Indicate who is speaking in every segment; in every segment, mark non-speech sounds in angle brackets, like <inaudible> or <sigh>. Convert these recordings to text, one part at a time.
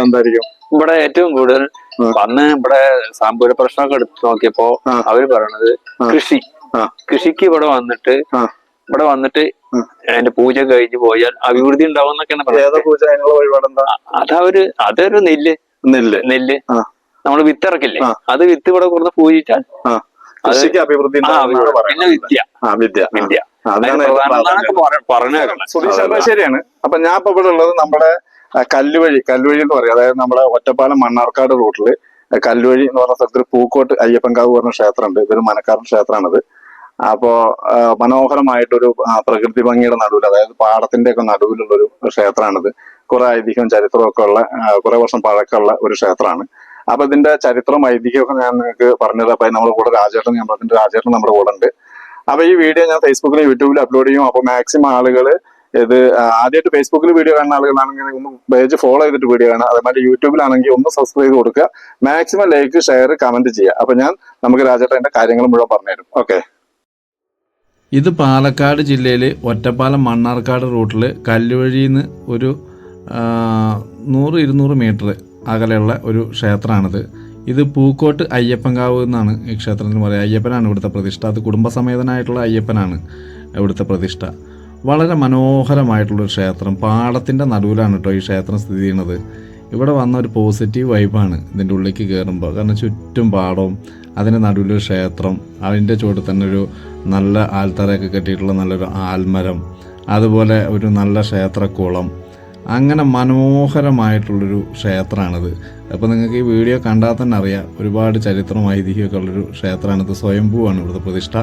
Speaker 1: എന്തായിരിക്കും?
Speaker 2: ഇവിടെ ഏറ്റവും കൂടുതൽ
Speaker 1: വന്ന്
Speaker 2: അന്ന് ഇവിടെ സാമ്പൂര പ്രശ്നമൊക്കെ എടുത്ത് നോക്കിയപ്പോ അവർ പറയണത് കൃഷി. കൃഷിക്ക് ഇവിടെ വന്നിട്ട് ഇവിടെ വന്നിട്ട്. അതിന്റെ പൂജ കഴിഞ്ഞു പോയാൽ അഭിവൃദ്ധി ഉണ്ടാവും എന്നൊക്കെയാണ് പറയുന്നത് അതവര് അതൊരു നെല്ല്.
Speaker 1: നെല്ല്.
Speaker 2: നെല്ല്.
Speaker 1: നമ്മൾ
Speaker 2: നമ്മൾ വിത്തിറക്കില്ലേ? അത് വിത്ത് ഇവിടെ കൊടുത്ത് പൂജിച്ചാൽ
Speaker 1: കൃഷിക്ക് അഭിവൃദ്ധി
Speaker 2: പിന്നെ. വിദ്യ.
Speaker 1: വിദ്യ.
Speaker 2: വിദ്യ.
Speaker 1: ആ, അതാണ് ഏറ്റവും
Speaker 2: പ്രധാനം
Speaker 1: പ്രാധാന്യം.
Speaker 2: പറഞ്ഞു കേൾക്കണത്.
Speaker 1: സുധീഷ് ചേട്ടാ ശരിയാണ്. അപ്പൊ ഞാൻ ഇപ്പൊ ഇവിടെ ഉള്ളത് നമ്മുടെ കല്ലുവഴി കല്ലുവഴി എന്ന് പറയും. അതായത് നമ്മുടെ ഒറ്റപ്പാലം മണ്ണാർക്കാട് റൂട്ടിൽ കല്ലുവഴി എന്ന് പറഞ്ഞ സ്ഥലത്ത് പൂക്കോട്ട് അയ്യപ്പൻകാവ് പറഞ്ഞ ക്ഷേത്രമുണ്ട്. ഇതൊരു മനക്കാരൻ ക്ഷേത്രമാണിത്. അപ്പോ മനോഹരമായിട്ടൊരു പ്രകൃതി ഭംഗിയുടെ നടുവിൽ അതായത് പാടത്തിന്റെ ഒക്കെ നടുവിലുള്ള ഒരു ക്ഷേത്രമാണിത്. കുറെ ഐതിഹ്യം ചരിത്രമൊക്കെ ഉള്ള ആ, കുറെ വർഷം പഴക്കമുള്ള ഒരു ക്ഷേത്രമാണ്. അപ്പൊ ഇതിന്റെ ചരിത്രം ഐതിഹ്യമൊക്കെ ഞാൻ നിങ്ങൾക്ക് പറഞ്ഞത് അപ്പൊ നമ്മുടെ കൂടെ രാജേട്ടൻ ഞാൻ പറഞ്ഞിട്ടുണ്ട് രാജേട്ടൻ നമ്മുടെ കൂടെ ഉണ്ട്. അപ്പൊ ഈ വീഡിയോ ഞാൻ ഫേസ്ബുക്കിലും യൂട്യൂബിലും അപ്ലോഡ് ചെയ്യും. അപ്പൊ മാക്സിമം ആളുകൾ ഇത് ആദ്യമായിട്ട് ഫേസ്ബുക്കിൽ വീഡിയോ കാണുന്ന ആളുകളാണെങ്കിൽ ഒന്ന് പേജ് ഫോളോ ചെയ്തിട്ട് വീഡിയോ കാണുക. അതേമാതിരി യൂട്യൂബിലാണെങ്കിൽ ഒന്ന് സബ്സ്ക്രൈബ് ചെയ്ത് കൊടുക്കുക. മാക്സിമം ലൈക്ക് ഷെയർ കമന്റ് ചെയ്യുക. അപ്പൊ ഞാൻ നമുക്ക് രാജേട്ടന്റെ കാര്യങ്ങൾ മുഴുവൻ പറഞ്ഞുതരും. ഓക്കെ
Speaker 3: ഇത് പാലക്കാട് ജില്ലയിലെ ഒറ്റപ്പാലം മണ്ണാർക്കാട് റൂട്ടിൽ കല്ലുവഴിയിൽ നിന്ന് ഒരു നൂറ് ഇരുന്നൂറ് മീറ്റർ അകലെയുള്ള ഒരു ക്ഷേത്രമാണിത്. ഇത് പൂക്കോട്ട് അയ്യപ്പൻകാവ് എന്നാണ് ഈ ക്ഷേത്രത്തിന് പറയുക അയ്യപ്പനാണ് ഇവിടുത്തെ പ്രതിഷ്ഠ. അത് കുടുംബസമേതനായിട്ടുള്ള അയ്യപ്പനാണ് ഇവിടുത്തെ പ്രതിഷ്ഠ. വളരെ മനോഹരമായിട്ടുള്ളൊരു ക്ഷേത്രം. പാടത്തിന്റെ നടുവിലാണ് കേട്ടോ ഈ ക്ഷേത്രം സ്ഥിതി ചെയ്യുന്നത്. ഇവിടെ വന്ന ഒരു പോസിറ്റീവ് വൈബാണ് ഇതിന്റെ ഉള്ളിലേക്ക് കയറുമ്പോൾ കാരണം ചുറ്റും പാടവും അതിന്റെ നടുവിലൊരു ക്ഷേത്രം അതിന്റെ ചുവട്ടിൽ തന്നെ ഒരു നല്ല ആൽത്തറയൊക്കെ കെട്ടിയിട്ടുള്ള നല്ലൊരു ആൽമരം അതുപോലെ ഒരു നല്ല ക്ഷേത്രക്കുളം. അങ്ങനെ മനോഹരമായിട്ടുള്ളൊരു ക്ഷേത്രമാണിത്. അപ്പോൾ നിങ്ങൾക്ക് ഈ വീഡിയോ കണ്ടാൽ തന്നെ അറിയാം ഒരുപാട് ചരിത്രവും ഐതിഹ്യമൊക്കെ ഉള്ളൊരു ക്ഷേത്രമാണിത്. സ്വയംഭൂവാണ് ഇവിടുത്തെ പ്രതിഷ്ഠ.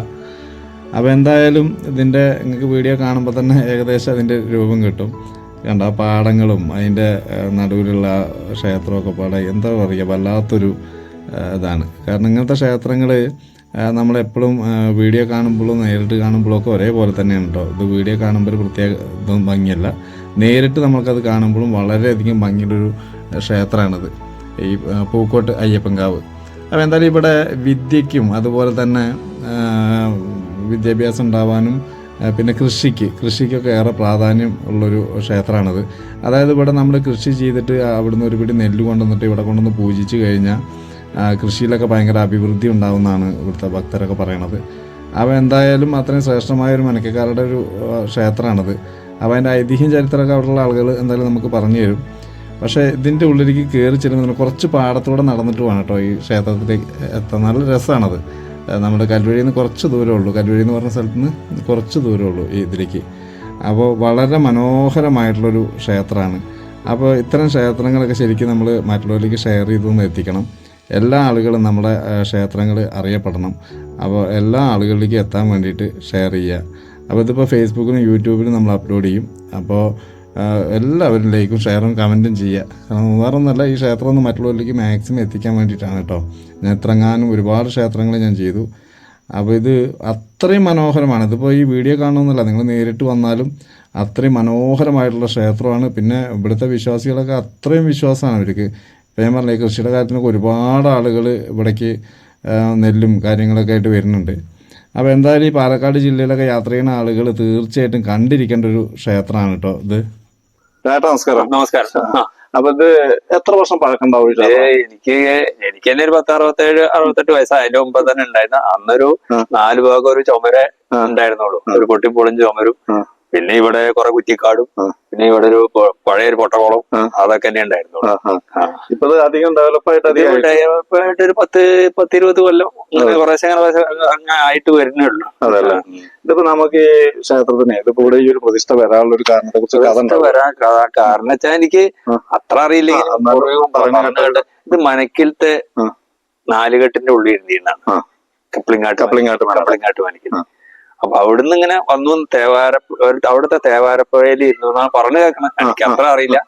Speaker 3: അപ്പോൾ എന്തായാലും ഇതിന്റെ നിങ്ങൾക്ക് വീഡിയോ കാണുമ്പോൾ തന്നെ ഏകദേശം അതിന്റെ രൂപം കിട്ടും. കണ്ട? പാടങ്ങളും അതിന്റെ നടുവിലുള്ള ക്ഷേത്രമൊക്കെ പാടെ എന്താ പറയുക വല്ലാത്തൊരു ഇതാണ്. കാരണം ഇങ്ങനത്തെ ക്ഷേത്രങ്ങൾ നമ്മളെപ്പോഴും വീഡിയോ കാണുമ്പോഴും നേരിട്ട് കാണുമ്പോഴും ഒക്കെ ഒരേപോലെ തന്നെയാണ് കേട്ടോ ഇത് വീഡിയോ കാണുമ്പോൾ ഒരു പ്രത്യേക ഇതൊന്നും ഭംഗിയല്ല. നേരിട്ട് നമുക്കത് കാണുമ്പോഴും വളരെയധികം ഭംഗിയുള്ളൊരു ക്ഷേത്രമാണിത്. ഈ പൂക്കോട്ട് അയ്യപ്പൻകാവ്. അപ്പോൾ എന്തായാലും ഇവിടെ വിദ്യയ്ക്കും അതുപോലെ തന്നെ വിദ്യാഭ്യാസം ഉണ്ടാവാനും പിന്നെ കൃഷിക്ക്. കൃഷിക്കൊക്കെ ഏറെ പ്രാധാന്യം ഉള്ളൊരു ക്ഷേത്രമാണത്. അതായത് ഇവിടെ നമ്മൾ കൃഷി ചെയ്തിട്ട് അവിടുന്ന് ഒരു പിടി നെല്ല് കൊണ്ടുവന്നിട്ട് ഇവിടെ കൊണ്ടുവന്ന് പൂജിച്ച് കഴിഞ്ഞാൽ കൃഷിയിലൊക്കെ ഭയങ്കര അഭിവൃദ്ധി ഉണ്ടാവുമെന്നാണ് ഇവിടുത്തെ ഭക്തരൊക്കെ പറയണത്. അപ്പോൾ എന്തായാലും അത്രയും ശ്രേഷ്ഠമായ ഒരു മനക്കക്കാരുടെ ഒരു ക്ഷേത്രമാണത്. അപ്പോൾ അതിന്റെ ഐതിഹ്യം ചരിത്രമൊക്കെ അവിടെയുള്ള ആളുകൾ എന്തായാലും നമുക്ക് പറഞ്ഞു തരും. പക്ഷേ ഇതിന്റെ ഉള്ളിലേക്ക് കയറി ചെല്ലുമ്പോൾ കുറച്ച് പാടത്തൂടെ നടന്നിട്ട് വേണം കേട്ടോ ഈ ക്ഷേത്രത്തിലേക്ക് എത്താൻ. നല്ല രസമാണത് നമ്മുടെ കല്ലുവഴിയിൽ നിന്ന് കുറച്ച് ദൂരമുള്ളൂ കല്ലുവഴി എന്ന് പറഞ്ഞ സ്ഥലത്ത് നിന്ന് കുറച്ച് ദൂരമുള്ളൂ ഇതിലേക്ക്. അപ്പോൾ വളരെ മനോഹരമായിട്ടുള്ളൊരു ക്ഷേത്രമാണ്. അപ്പോൾ ഇത്തരം ക്ഷേത്രങ്ങളൊക്കെ ശരിക്കും നമ്മൾ മറ്റുള്ളവരിലേക്ക് ഷെയർ ചെയ്തൊന്ന് എത്തിക്കണം. എല്ലാ ആളുകളും നമ്മുടെ ക്ഷേത്രങ്ങൾ അറിയപ്പെടണം. അപ്പോൾ എല്ലാ ആളുകളിലേക്കും എത്താൻ വേണ്ടിയിട്ട് ഷെയർ ചെയ്യുക. അപ്പോൾ ഇതിപ്പോൾ ഫേസ്ബുക്കിലും യൂട്യൂബിലും നമ്മൾ അപ്ലോഡ് ചെയ്യും. അപ്പോൾ എല്ലാവരും ലൈക്കും ഷെയറും കമന്റും ചെയ്യുക. കാരണം വേറൊന്നുമല്ല ഈ ക്ഷേത്രം ഒന്ന് മറ്റുള്ളവരിലേക്ക് മാക്സിമം എത്തിക്കാൻ വേണ്ടിയിട്ടാണ് കേട്ടോ. ഞാൻ ഒരുപാട് ക്ഷേത്രങ്ങൾ ഞാൻ ചെയ്തു. അപ്പോൾ ഇത് അത്രയും മനോഹരമാണ്. ഇതിപ്പോൾ ഈ വീഡിയോ കാണണമെന്നല്ല നിങ്ങൾ നേരിട്ട് വന്നാലും അത്രയും മനോഹരമായിട്ടുള്ള ക്ഷേത്രമാണ്. പിന്നെ ഇവിടുത്തെ വിശ്വാസികളൊക്കെ അത്രയും വിശ്വാസമാണ് അവർക്ക് ഇപ്പം ഞാൻ പറഞ്ഞില്ലേ കൃഷിയുടെ കാര്യത്തിനൊക്കെ ഒരുപാട് ആളുകൾ ഇവിടേക്ക് നെല്ലും കാര്യങ്ങളൊക്കെ ആയിട്ട് വരുന്നുണ്ട്. അപ്പോൾ എന്തായാലും ഈ പാലക്കാട് ജില്ലയിലൊക്കെ യാത്ര ചെയ്യുന്ന ആളുകൾ തീർച്ചയായിട്ടും കണ്ടിരിക്കേണ്ട ഒരു ക്ഷേത്രമാണ് കേട്ടോ ഇത്.
Speaker 1: ചേട്ടാ നമസ്കാരം
Speaker 2: നമസ്കാരം.
Speaker 1: അപ്പൊ ഇത് എത്ര വർഷം ക്ഷേത്രം?
Speaker 2: എനിക്ക് എനിക്ക് തന്നെ ഒരു പത്ത് അറുപത്തേഴ് അറുപത്തെട്ട് വയസ്സ് അതിന്റെ മുമ്പ് തന്നെ ഉണ്ടായിരുന്നു അന്നൊരു. നാല് ഭാഗം ഒരു ചുമര ഉണ്ടായിരുന്നുള്ളൂ. ഒരു പൊട്ടിപ്പൊളിഞ്ഞ ചുമരും. പിന്നെ ഇവിടെ കുറെ കുറ്റിക്കാടും. പിന്നെ ഇവിടെ ഒരു പഴയ ഒരു പൊട്ടകുളം അതൊക്കെ തന്നെ ഉണ്ടായിരുന്നു.
Speaker 1: ഇപ്പൊ അധികം ഡെവലപ്പ് ആയിട്ട് അധികം
Speaker 2: ഡെവലപ്പ് ആയിട്ട് ഒരു പത്ത് പത്ത് ഇരുപത് കൊല്ലം കുറേശ്ശെ അങ്ങനെ ആയിട്ട് വരുന്നേ ഉള്ളൂ.
Speaker 1: അതല്ലേ? ഇതിപ്പോ നമുക്ക് ഈ ക്ഷേത്രത്തിന് ഇതിപ്പോ ഇവിടെ ഈ ഒരു പ്രതിഷ്ഠ വരാനുള്ള ഒരു കാരണത്തെ കുറിച്ച് കഥ
Speaker 2: വരാൻ കാരണം വെച്ചാൽ എനിക്ക് അത്ര അറിയില്ല. ഇത് മനക്കിലത്തെ നാലുകെട്ടിന്റെ ഉള്ളിൽ
Speaker 1: ആ.
Speaker 2: കപ്ലിങ്ങാട്ട്
Speaker 1: കപ്ലിങ്ങാട്ട്.
Speaker 2: കപ്ലിങ്ങാട്ട് മനക്കിൽ. അപ്പൊ അവിടുന്ന് ഇങ്ങനെ വന്നു തേവാര അവിടുത്തെ തേവാരപ്പുഴയിൽ ഇരുന്നു എന്നാണ് പറഞ്ഞു കേൾക്കണത് എനിക്ക് അത്ര അറിയില്ല.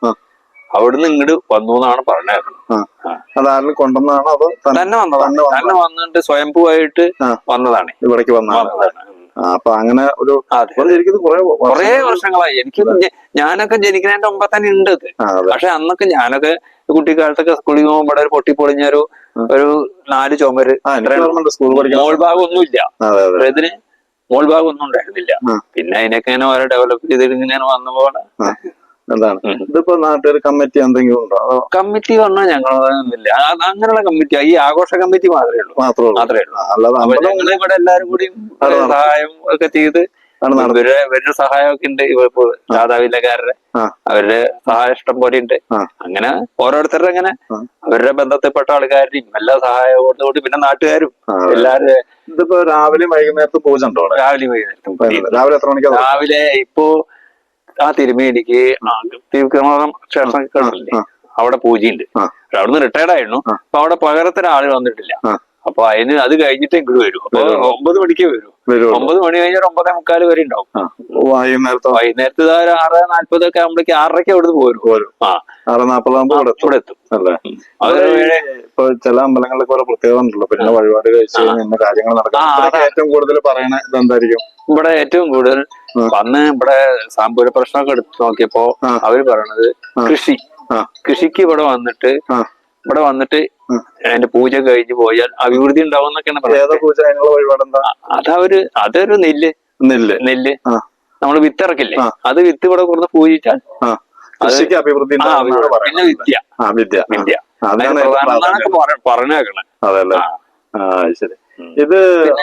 Speaker 2: അവിടുന്ന് ഇങ്ങോട്ട് വന്നു എന്നാണ് പറഞ്ഞു കേൾക്കണത്
Speaker 1: അത് ആരെങ്കിലും തന്നെ
Speaker 2: വന്നതാണ്
Speaker 1: തന്നെ
Speaker 2: വന്നിട്ട് സ്വയംഭൂവായിട്ട് വന്നതാണ്.
Speaker 1: ഇവിടേക്ക് വന്നതാണ്. അപ്പൊ അങ്ങനെ ഒരു കുറെ
Speaker 2: വർഷങ്ങളായി. എനിക്ക് ഞാനൊക്കെ ജനിക്കുന്നതിന്റെ മുമ്പ് തന്നെ ഉണ്ട് പക്ഷെ അന്നൊക്കെ ഞാനൊക്കെ കുട്ടിക്കാലത്തൊക്കെ സ്കൂളിൽ പോകുമ്പോൾ ഇവിടെ ഒരു പൊട്ടിപ്പൊളിഞ്ഞ ഒരു ഒരു നാല് ചുമര് മോൾ ഭാഗം ഒന്നുമില്ല. ഇതിന് മോൾ ഭാഗം ഒന്നും ഉണ്ടായിരുന്നില്ല. പിന്നെ അതിനൊക്കെ ഇങ്ങനെ ഓരോ ഡെവലപ്പ് ചെയ്തിട്ട് ഇങ്ങനെ വന്ന
Speaker 1: പോലെ. എന്താണ്. ഇതിപ്പോ നാട്ടുകാർ കമ്മിറ്റി എന്തെങ്കിലും ഉണ്ടോ?
Speaker 2: കമ്മിറ്റി പറഞ്ഞാൽ ഞങ്ങളൊന്നുമില്ല അങ്ങനെയുള്ള കമ്മിറ്റി ഈ ആഘോഷ കമ്മിറ്റി മാത്രമേ ഉള്ളൂ.
Speaker 1: മാത്രമേ ഉള്ളൂ.
Speaker 2: മാത്രമേ ഉള്ളൂ.
Speaker 1: അല്ലാതെ
Speaker 2: ഇവിടെ എല്ലാരും കൂടി സഹായം ഒക്കെ ചെയ്ത് ഇവരുടെ സഹായമൊക്കെ ഉണ്ട് ഇപ്പൊ രാധാവില്ലക്കാരുടെ അവരുടെ സഹായം ഇഷ്ടം പോലെ ഉണ്ട് അങ്ങനെ ഓരോരുത്തരുടെ അങ്ങനെ. അവരുടെ ബന്ധത്തിൽപ്പെട്ട ആൾക്കാരുടെയും എല്ലാ സഹായത്തോടുകൂടി പിന്നെ നാട്ടുകാരും എല്ലാവരും
Speaker 1: ഇതിപ്പോ രാവിലെ വൈകുന്നേരത്ത് പൂജ ഉണ്ടോ
Speaker 2: രാവിലെ വൈകുന്നേരത്തും
Speaker 1: രാവിലെ എത്ര മണിക്കാ?
Speaker 2: രാവിലെ ഇപ്പോ ആ തിരുമേനിക്ക് തിരുക്കമകം ക്ഷേത്രം. അവിടെ പൂജയുണ്ട്.
Speaker 1: അവിടെ
Speaker 2: അവിടുന്ന് റിട്ടയർഡ് ആയിരുന്നു. അപ്പൊ അവിടെ പകരത്തിന് ആൾ വന്നിട്ടില്ല. അപ്പൊ അതിന് അത് കഴിഞ്ഞിട്ട് ഇങ്ങോട്ട് വരും. അപ്പൊ ഒമ്പത് മണിക്ക് വരും. ഒമ്പത് മണി കഴിഞ്ഞാൽ ഒമ്പതേ മുക്കാൽ വരെ ഉണ്ടാവും.
Speaker 1: വൈകുന്നേരത്തെ?
Speaker 2: വൈകുന്നേരത്തെ ഒരു ആറ് നാല്പതൊക്കെ ആകുമ്പോഴേക്ക് ആറരയ്ക്ക് അവിടുന്ന് പോരും.
Speaker 1: ആറ് നാല്പതാകുമ്പോ ഇവിടെ എത്തും. ഇപ്പൊ ചില അമ്പലങ്ങളിലൊക്കെ ഓരോ പ്രത്യേകത ഉണ്ടല്ലോ പിന്നെ വഴിപാട് കഴിച്ച് കഴിഞ്ഞാൽ കാര്യങ്ങൾ നടക്കും. ഏറ്റവും കൂടുതൽ പറയണ ഇതെന്തായിരിക്കും?
Speaker 2: ഇവിടെ ഏറ്റവും കൂടുതൽ
Speaker 1: വന്ന്
Speaker 2: അന്ന് ഇവിടെ സാമ്പൂര പ്രശ്നമൊക്കെ എടുത്ത് നോക്കിയപ്പോ. അവർ പറയണത് കൃഷി. കൃഷിക്ക് ഇവിടെ വന്നിട്ട്. ഇവിടെ വന്നിട്ട്. അതിന്റെ പൂജ കഴിഞ്ഞ് പോയാൽ അഭിവൃദ്ധി ഉണ്ടാവും എന്നൊക്കെയാണ് പറയുന്നത്. അതവര് അതൊരു നെല്ല്.
Speaker 1: നെല്ല്.
Speaker 2: നെല്ല്. നമ്മൾ വിത്തിറക്കില്ലേ? അത് വിത്ത് ഇവിടെ കൊടുത്ത് പൂജിച്ചാൽ
Speaker 1: കൃഷിക്ക് അഭിവൃദ്ധി
Speaker 2: പിന്നെ വിദ്യ.
Speaker 1: വിദ്യ.
Speaker 2: വിദ്യ. പറഞ്ഞേക്കണേ.
Speaker 1: അതെ ശരി. ഇത്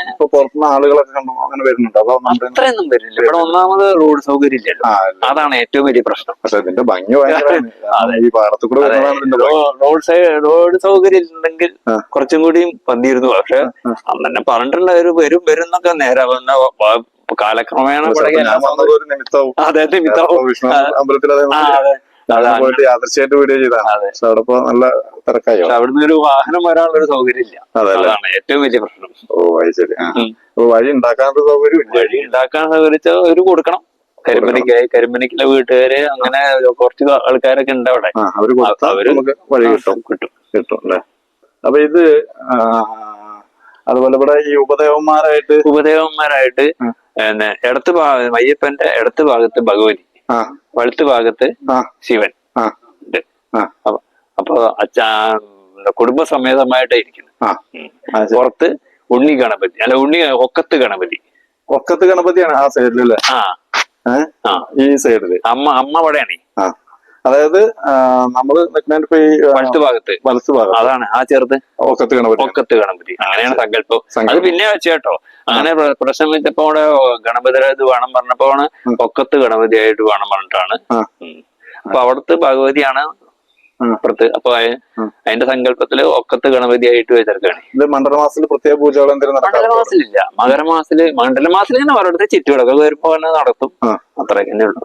Speaker 1: ഇപ്പൊ പുറത്തുനിന്ന് ആളുകളൊക്കെ കണ്ടോ? അങ്ങനെ വരുന്നുണ്ട്. അതോ നമ്മുടെ
Speaker 2: അത്രയൊന്നും വരില്ല ഇവിടെ ഒന്നാമത് റോഡ് സൗകര്യം ഇല്ലല്ലോ
Speaker 1: ആ ഇല്ല.
Speaker 2: അതാണ് ഏറ്റവും വലിയ പ്രശ്നം.
Speaker 1: പക്ഷെ ഇതിന്റെ ഭംഗി ഈ പാടത്തു കൂടെ
Speaker 2: അതെ.
Speaker 1: വരുന്നതാണ് ഇതിന്റെ ഭംഗി.
Speaker 2: റോ- റോഡ് സൈഡ് റോഡ് സൗകര്യം ഉണ്ടെങ്കിൽ
Speaker 1: ആ.
Speaker 2: കുറച്ചും കൂടിയും പന്തിയിരുന്നു പക്ഷെ അന്ന് തന്നെ പറഞ്ഞിട്ടുള്ള വരും വരും എന്നൊക്കെ നേരെ വന്ന വ- വ- കാലക്രമേണ ഇവിടെ
Speaker 1: ചിലപ്പോ ഞാൻ വന്നത് ഒരു നിമിത്തവും.
Speaker 2: അതെ
Speaker 1: അപ്പൊ വിഷ്ണു അമ്പലത്തിൽ അതേ
Speaker 2: ആ, അതെ അതെ.
Speaker 1: ഞാൻ പോയിട്ട് യാദൃശ്യമായിട്ട് വീഡിയോ ചെയ്താണ്. പക്ഷെ അവിടെ ഇപ്പൊ നല്ല തിരക്കായോ.
Speaker 2: അവിടുന്ന് ഒരു വാഹനം വരാനുള്ള ഒരു സൗകര്യം ഇല്ല അതാണ് ഏറ്റവും വലിയ പ്രശ്നം.
Speaker 1: ഓ അത് ശരി. അപ്പൊ വഴി ഉണ്ടാക്കാനുള്ള സൗകര്യം
Speaker 2: വഴി ഉണ്ടാക്കാൻ സൗകര്യം ഒരു കൊടുക്കണം. കരിമനിക്ക് കരിമ്പനിക്കിലെ വീട്ടുകാര് അങ്ങനെ കുറച്ച് ആൾക്കാരൊക്കെ ഉണ്ട് അവിടെ.
Speaker 1: അവർ വഴി കിട്ടും.
Speaker 2: കിട്ടും.
Speaker 1: കിട്ടും അല്ലെ? അപ്പൊ ഇത് അതുപോലെ ഇവിടെ ഈ ഉപദേവന്മാരായിട്ട്
Speaker 2: ഉപദേവന്മാരായിട്ട് ഇടത്ത് ഭാഗം അയ്യപ്പന്റെ ഇടത്ത് ഭാഗത്ത് ഭഗവതി. വലത്ത് ഭാഗത്ത് ശിവൻ ഉണ്ട്. അപ്പൊ അച്ഛാ കുടുംബസമേതമായിട്ടാ ഇരിക്കുന്നത്. പുറത്ത് ഉണ്ണി ഗണപതി അല്ല ഉണ്ണി ഒക്കത്ത് ഗണപതി.
Speaker 1: ഒക്കത്ത് ഗണപതിയാണ് ആ സൈഡിലല്ലേ?
Speaker 2: ആ.
Speaker 1: ഈ സൈഡിൽ.
Speaker 2: അമ്മ അമ്മ അവിടെയാണ്
Speaker 1: അതായത് നമ്മൾ
Speaker 2: വലത്ത് ഭാഗത്ത്.
Speaker 1: വലത്ത് ഭാഗം
Speaker 2: അതാണ് ആ ചേർത്ത്.
Speaker 1: ഒക്കത്ത് ഗണപതി.
Speaker 2: ഒക്കത്ത് ഗണപതി. അങ്ങനെയാണ് സങ്കല്പം. അത്. പിന്നെ വെച്ചേട്ടോ അങ്ങനെ പ്ര- പ്രശ്നം വെച്ചപ്പോ അവിടെ ഗണപതിയുടെ ഇത് വേണം
Speaker 1: പറഞ്ഞപ്പോ
Speaker 2: ഒക്കത്ത് ഗണപതിയായിട്ട് വേണം പറഞ്ഞിട്ടാണ്. അപ്പൊ അവിടുത്തെ ഭഗവതിയാണ്. അപ്പുറത്ത്. അപ്പൊ. അതിന്റെ സങ്കല്പത്തിൽ ഒക്കത്ത് ഗണപതിയായിട്ട് വെച്ചിരിക്കുകയാണ്
Speaker 1: മണ്ഡലമാസത്തിൽ പ്രത്യേക പൂജകൾ
Speaker 2: മണ്ഡലമാസത്തിലില്ല. മകരമാസത്തിൽ മണ്ഡലമാസത്തിൽ ഇങ്ങനെ ഓരോരുത്തർ ചുറ്റുവിടൊക്കെ വരുമ്പോ തന്നെ നടത്തും. അത്രയൊക്കെ തന്നെ ഉള്ളൂ.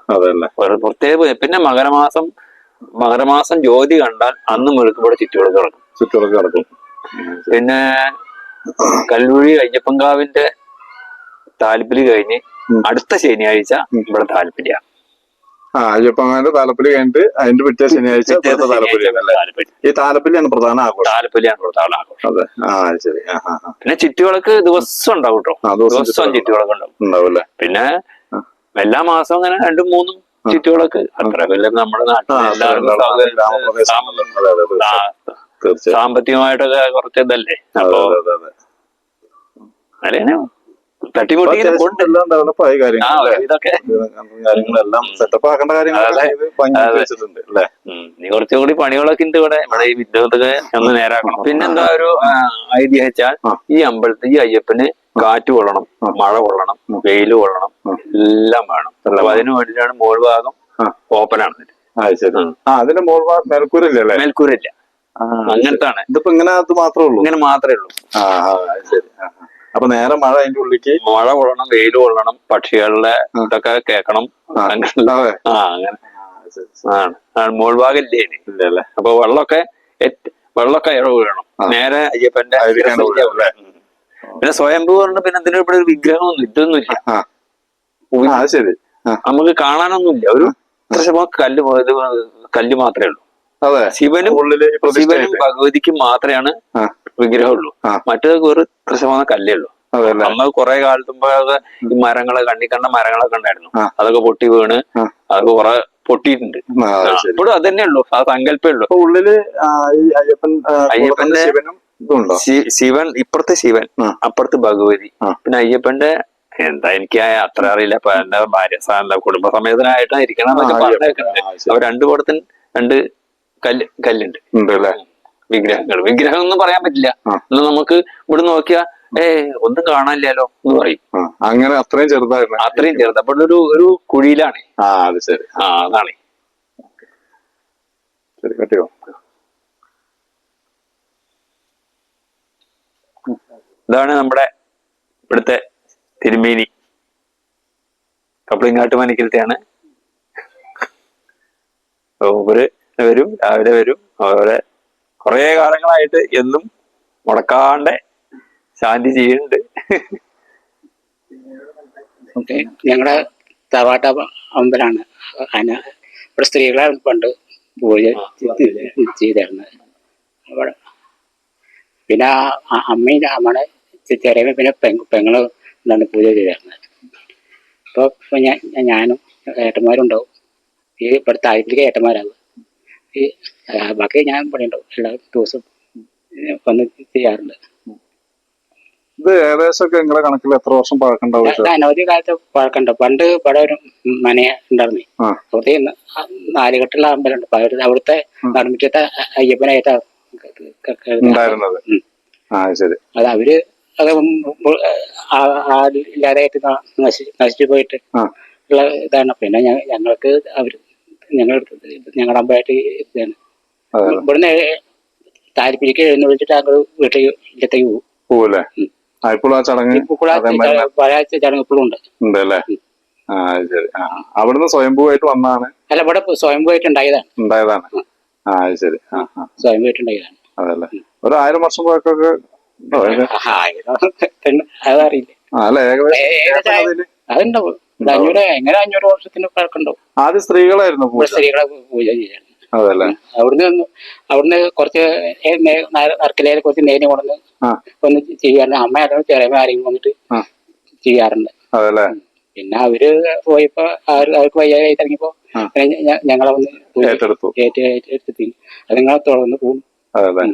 Speaker 2: പ്രത്യേക പിന്നെ മകരമാസം മകരമാസം ജ്യോതി കണ്ടാൽ അന്ന് മുഴുക്കുമ്പോൾ ചുറ്റുവിടക്ക് നടക്കും.
Speaker 1: ചുറ്റുകളൊക്കെ നടക്കും.
Speaker 2: പിന്നെ കല്ലൂഴി അയ്യപ്പൻകാവിന്റെ താല്പര്യം കഴിഞ്ഞ് അടുത്ത ശനിയാഴ്ച ഇവിടെ താല്പര്യം
Speaker 1: ആ അയ്യപ്പങ്ങാന്റെ താലപ്പലി കഴിഞ്ഞിട്ട് അതിന്റെ പിറ്റേ ശനിയാഴ്ച അല്ലേ ഈ താലപ്പൊലിയാണ് പ്രധാന ആഘോഷം.
Speaker 2: താലപ്പൊലിയാണ് പ്രധാന ആഘോഷം.
Speaker 1: അതെ. ആ ശരി.
Speaker 2: പിന്നെ ചുറ്റുവിളക്ക് ദിവസം ഉണ്ടാവും കേട്ടോ
Speaker 1: ദിവസം
Speaker 2: ചുറ്റുവിളക്ക് ഉണ്ടാവും. പിന്നെ എല്ലാ മാസം അങ്ങനെ രണ്ടും മൂന്നും. ചുറ്റുവിളക്ക് അത്ര വലിയ നമ്മുടെ നാട്ടിൽ സാമ്പത്തികമായിട്ടൊക്കെ കുറച്ച് ഇതല്ലേ? അപ്പൊ
Speaker 1: അതെ,
Speaker 2: തട്ടിമുട്ടി
Speaker 1: എല്ലാം ഡെവലപ്പ് ആയി കാര്യങ്ങൾ?
Speaker 2: ഇതൊക്കെ.
Speaker 1: കാര്യങ്ങളെല്ലാം സെറ്റപ്പ് ആക്കേണ്ട
Speaker 2: ഉം. കുറച്ചുകൂടി പണികളൊക്കെ ഉണ്ട് ഇവിടെ. ഇവിടെ ഈ വിദ്യാർത്ഥികളെ ഒന്ന് നേരാക്കണം. പിന്നെന്താ ഒരു ഐഡിയ വെച്ചാൽ ഈ അമ്പലത്തിൽ ഈ അയ്യപ്പന് കാറ്റ് കൊള്ളണം മഴ കൊള്ളണം
Speaker 1: വെയിൽ
Speaker 2: വെയിൽ കൊള്ളണം എല്ലാം വേണം. അപ്പൊ അതിന് വേണ്ടിയിട്ടാണ് മോൾ ഭാഗം. ഓപ്പൺ ആണ്.
Speaker 1: അതിന്റെ മോൾ മേൽക്കൂരല്ലേ
Speaker 2: മേൽക്കൂരല്ല
Speaker 1: മേൽക്കൂരില്ല
Speaker 2: അങ്ങനത്താണ്.
Speaker 1: ഇതിപ്പോ ഇങ്ങനെ അത് മാത്രമേ ഉള്ളൂ.
Speaker 2: ഇങ്ങനെ മാത്രമേ ഉള്ളൂ.
Speaker 1: ശരി. അപ്പൊ നേരെ മഴ അതിന്റെ ഉള്ളിക്ക്
Speaker 2: മഴ കൊള്ളണം വെയിൽ കൊള്ളണം പക്ഷികളുടെ. ഇതൊക്കെ.
Speaker 1: ആ
Speaker 2: അങ്ങനെ.
Speaker 1: ആ, ശരി.
Speaker 2: ആണ് ആണ് മോൾ ഭാഗം ഇല്ലേ
Speaker 1: ഇല്ലല്ലേ
Speaker 2: അപ്പൊ വെള്ളമൊക്കെ വെള്ളമൊക്കെ ഇഴ വീഴണം. നേരെ അയ്യപ്പന്റെ. പിന്നെ സ്വയംഭൂ പറഞ്ഞ പിന്നെ എന്തിനും ഇവിടെ ഒരു വിഗ്രഹമൊന്നും ഇതൊന്നുമില്ല
Speaker 1: ഇട്ടൊന്നുമില്ല ശരി.
Speaker 2: നമുക്ക് കാണാനൊന്നുമില്ല ഒരു പ്രശ്നം കല്ല് കല്ല് മാത്രമേ ഉള്ളൂ.
Speaker 1: അതെ.
Speaker 2: ശിവനും ശിവനും ഭഗവതിക്കും മാത്രമാണ് വിഗ്രഹമുള്ളൂ.
Speaker 1: ആ.
Speaker 2: മറ്റേത് ഒരു പ്രശ്നமான കല്ലേ ഉള്ളൂ നമ്മൾ കുറെ കാലത്തുമ്പോ ഈ മരങ്ങളെ കണ്ണി കണ്ട മരങ്ങളൊക്കെ ഉണ്ടായിരുന്നു. അതൊക്കെ പൊട്ടി വീണ്. അതൊക്കെ കുറെ പൊട്ടിയിട്ടുണ്ട്. ഇപ്പോഴും അത് തന്നെ ഉള്ളൂ. ആ സങ്കല്പേ ഉള്ളൂ.
Speaker 1: ഉള്ളിൽ അയ്യപ്പൻ
Speaker 2: അയ്യപ്പന്റെ- ശിവൻ ഇപ്പുറത്തെ ശിവൻ. അപ്പുറത്ത് ഭഗവതി. പിന്നെ അയ്യപ്പന്റെ എന്താ എനിക്ക് അത്ര അറിയില്ല. ഇപ്പൊ എന്റെ ഭാര്യ കുടുംബസമേതനായിട്ടാണ് ഇരിക്കണം എന്നൊക്കെ
Speaker 1: ആ,
Speaker 2: പറഞ്ഞേക്കുന്നുണ്ട്. അപ്പൊ രണ്ട് കൂടത്തിൽ രണ്ട് കല്ല് കല്ലുണ്ട്. വിഗ്രഹങ്ങൾ. വിഗ്രഹം ഒന്നും പറയാൻ പറ്റില്ല. എന്നാൽ നമുക്ക് ഇവിടെ നോക്കിയാ ഏ ഒന്നും കാണാനില്ലല്ലോ എന്ന് പറയും.
Speaker 1: അങ്ങനെ അത്രയും ചെറുതായിരുന്നു.
Speaker 2: അത്രയും ചെറുതാ. അപ്പൊ ഒരു ഒരു കുഴിയിലാണ്.
Speaker 1: ആ അത് ശരി.
Speaker 2: ആ അതാണ്.
Speaker 1: ശരി കെട്ടിയോ?
Speaker 2: ഇതാണ് നമ്മുടെ ഇവിടുത്തെ തിരുമേനി. കപ്പളിങ്ങാട്ട് മനക്കിലത്തെയാണ് ഒരു വരും രാവിലെ വരും അവരെ കുറെ കാലങ്ങളായിട്ട് എന്നും മുടക്കാണ്ട് ശാന്തി ചെയ്യുന്നുണ്ട്.
Speaker 4: ഓക്കെ. ഞങ്ങളുടെ തറവാട്ട അമ്പലാണ്. അന ഇവിടെ സ്ത്രീകളെ പണ്ട് പൂജ ചെയ്തിരുന്നത് അവിടെ പിന്നെ അമ്മയും അമ്മയുടെ ചെറിയ പിന്നെ പെങ് പെങ്ങൾ എന്താണ് പൂജ ചെയ്തിരുന്നത് അപ്പോൾ ഞാൻ ഞാനും ഏട്ടന്മാരുണ്ടാവും. ഈ ഇപ്പോഴത്തെ ആയിരത്തിലേക്ക് ഏട്ടന്മാരാണ് ആ, ബാക്കി ഞാൻ ഉണ്ടാവും എല്ലാ ദിവസവും വന്ന് ചെയ്യാറുണ്ട്.
Speaker 1: ഇത് ഏകദേശം ഒക്കെ നിങ്ങളുടെ കണക്കിൽ എത്ര വർഷം പഴക്കണ്ടാവും
Speaker 4: അനവധി കാലത്ത് പഴക്കമുണ്ട്. പണ്ട് ഇവിടെ ഒരു മന ഉണ്ടായിരുന്നു. അവിടെ നാലുകെട്ടുള്ള അമ്പലമുണ്ട്. അപ്പൊ അവിടുത്തെ നടുമുറ്റത്തെ അയ്യപ്പനായിട്ടാ
Speaker 1: ഉണ്ടായിരുന്നത്. ആ ശരി.
Speaker 4: അത് അവർ അത് ഇല്ലാതായിട്ട് നശിച്ചു പോയിട്ട് ഉള്ള ഇതാണ്. പിന്നെ ഞങ്ങൾക്ക് അവർ ഞങ്ങൾ ഞങ്ങളുടെ അമ്പായിട്ട് ഇതാണ്.
Speaker 1: ഇവിടുന്ന്
Speaker 4: ഇവിടുന്ന് എഴുന്ന എഴുന്നള്ളിച്ചിട്ട് അങ്ങ് വീട്ടിലേക്ക് ഇല്ലത്തേക്ക് പോകും
Speaker 1: പോവല്ലേ ആ ഇപ്പോൾ ആ ചടങ്ങ്
Speaker 4: ഇപ്പോഴും ചടങ്ങ് ഇപ്പോഴും ഉണ്ട്.
Speaker 1: ആ ശരി. ആ അവിടുന്ന് സ്വയംഭൂവായിട്ട് വന്നാണ്
Speaker 4: അല്ല ഇവിടെ സ്വയംഭൂവായിട്ട് ഉണ്ടായതാണ്.
Speaker 1: ഉണ്ടായതാണ്. ആ. ശരി. ആ
Speaker 4: സ്വയംഭൂവായിട്ട് ഉണ്ടായതാണ്.
Speaker 1: അതല്ലേ? ഒരു ആയിരം വർഷം? <laughs>
Speaker 4: അതറിയില്ല
Speaker 1: അല്ല ഏകദേശം
Speaker 4: അതുണ്ടാവും അഞ്ഞൂറ് എങ്ങനെ അഞ്ഞൂറ് വർഷത്തിന്റെ പഴക്കമുണ്ടാവും?
Speaker 1: ആദ്യം സ്ത്രീകളായിരുന്നു
Speaker 4: സ്ത്രീകളെ പൂജ ചെയ്യാൻ.
Speaker 1: അതല്ലേ.
Speaker 4: അവിടുന്ന് അവിടുന്ന് കുറച്ച് അർക്കലയിൽ കുറച്ച് നേരി കൊണ്ടുവന്ന് ഒന്ന് ചെയ്യാറുണ്ട് അമ്മ അല്ലെങ്കിൽ ചെറിയ ആരെങ്കിലും വന്നിട്ട് ചെയ്യാറുണ്ട്.
Speaker 1: അതല്ലേ.
Speaker 4: പിന്നെ അവർ പോയപ്പോ അവർ അവർക്ക് വയ്യാതായി തുടങ്ങിയപ്പോ ഞങ്ങളെ ഒന്ന്
Speaker 1: ഏറ്റെടുത്തു.
Speaker 4: ഏറ്റ അത് നിങ്ങളെ തുടർന്ന് പോകും
Speaker 1: അതല്ലേ.